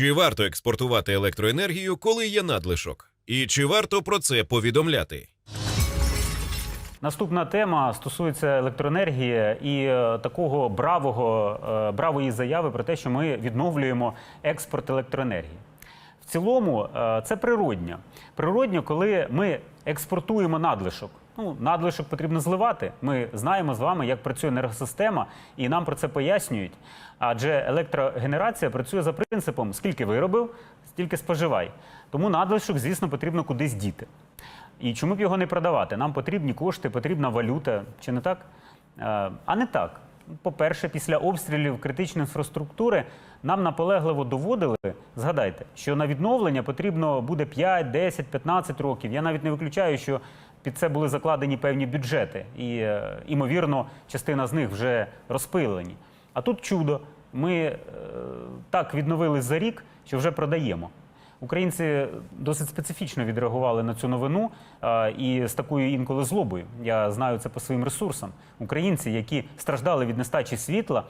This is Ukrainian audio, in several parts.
Чи варто експортувати електроенергію, коли є надлишок? І чи варто про це повідомляти? Наступна тема стосується електроенергії і е, такого бравого, е, бравої заяви про те, що ми відновлюємо експорт електроенергії. Цілому е, це природньо. Природньо, коли ми експортуємо надлишок. Ну, надлишок потрібно зливати. Ми знаємо з вами, як працює енергосистема, і нам про це пояснюють. Адже електрогенерація працює за принципом: скільки виробив, стільки споживай. Тому надлишок, звісно, потрібно кудись діти. І чому б його не продавати? Нам потрібні кошти, потрібна валюта, чи не так? Е, А не так. По-перше, після обстрілів критичної інфраструктури нам наполегливо доводили, згадайте, що на відновлення потрібно буде 5, 10, 15 років. Я навіть не виключаю, що під це були закладені певні бюджети, і, е, імовірно, частина з них вже розпилені. А тут чудо. Ми е, так відновились за рік, що вже продаємо. Українці досить специфічно відреагували на цю новину і з такою інколи злобою. Я знаю це по своїм ресурсам. Українці, які страждали від нестачі світла,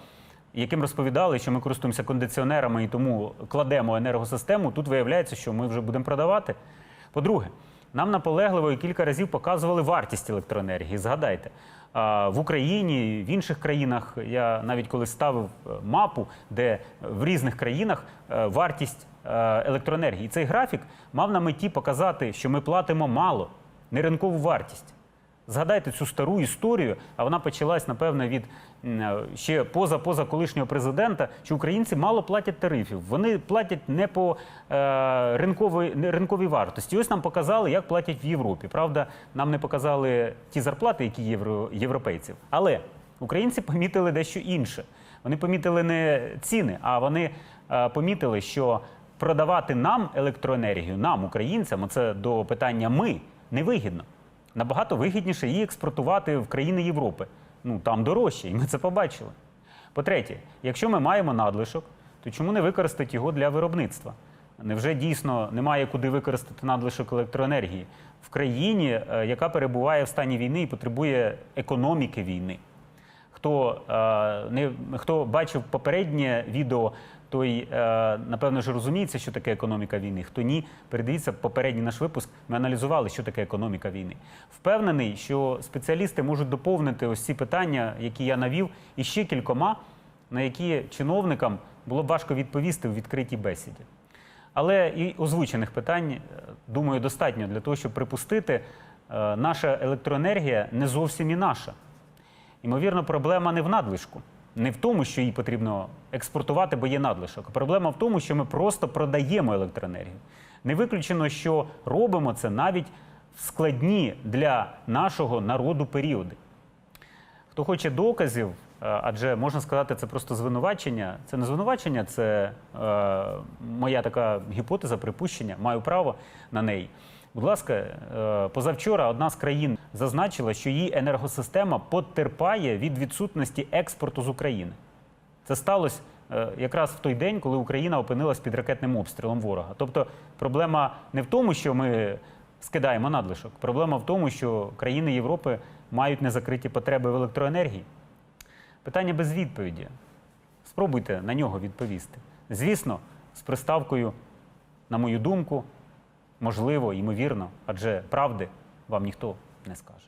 яким розповідали, що ми користуємося кондиціонерами і тому кладемо енергосистему. Тут виявляється, що ми вже будемо продавати. По-друге, нам наполегливо і кілька разів показували вартість електроенергії. Згадайте, в Україні, в інших країнах я навіть коли ставив е, мапу, де в різних країнах е, вартість е, електроенергії. І цей графік мав на меті показати, що ми платимо мало, не ринкову вартість. Згадайте цю стару історію, а вона почалась, напевно, від ще поза поза колишнього президента, що українці мало платять тарифів. Вони платять не по е, ринковій, ринковій вартості. Ось нам показали, як платять в Європі. Правда, нам не показали ті зарплати, які євро, європейців. Але українці помітили дещо інше. Вони помітили не ціни, а вони е, помітили, що продавати нам електроенергію, нам, українцям, це до питання ми невигідно. Набагато вигідніше її експортувати в країни Європи. Ну там дорожче, і ми це побачили. По-третє, якщо ми маємо надлишок, то чому не використати його для виробництва? Невже дійсно немає куди використати надлишок електроенергії в країні, е, яка перебуває в стані війни і потребує економіки війни? Хто, е, не, хто бачив попереднє відео, той, е, напевно, ж розуміється, що таке економіка війни. Хто ні, передивіться попередній наш випуск. Ми аналізували, що таке економіка війни. Впевнений, що спеціалісти можуть доповнити ось ці питання, які я навів, і ще кількома, на які чиновникам було б важко відповісти в відкритій бесіді. Але і озвучених питань, е, думаю, достатньо для того, щоб припустити, е, наша електроенергія не зовсім і наша. Ймовірно, проблема не в надлишку, не в тому, що її потрібно експортувати, бо є надлишок. Проблема в тому, що ми просто продаємо електроенергію. Не виключено, що робимо це навіть в складні для нашого народу періоди. Хто хоче доказів, е, адже можна сказати, це просто звинувачення. Це не звинувачення, це е, моя така гіпотеза, припущення, маю право на неї. Будь ласка, е, позавчора одна з країн зазначила, що її енергосистема потерпає від відсутності експорту з України. Це сталося е, якраз в той день, коли Україна опинилась під ракетним обстрілом ворога. Тобто проблема не в тому, що ми скидаємо надлишок. Проблема в тому, що країни Європи мають незакриті потреби в електроенергії. Питання без відповіді. Спробуйте на нього відповісти. Звісно, з приставкою, на мою думку, можливо, ймовірно, адже правди вам ніхто не скаже.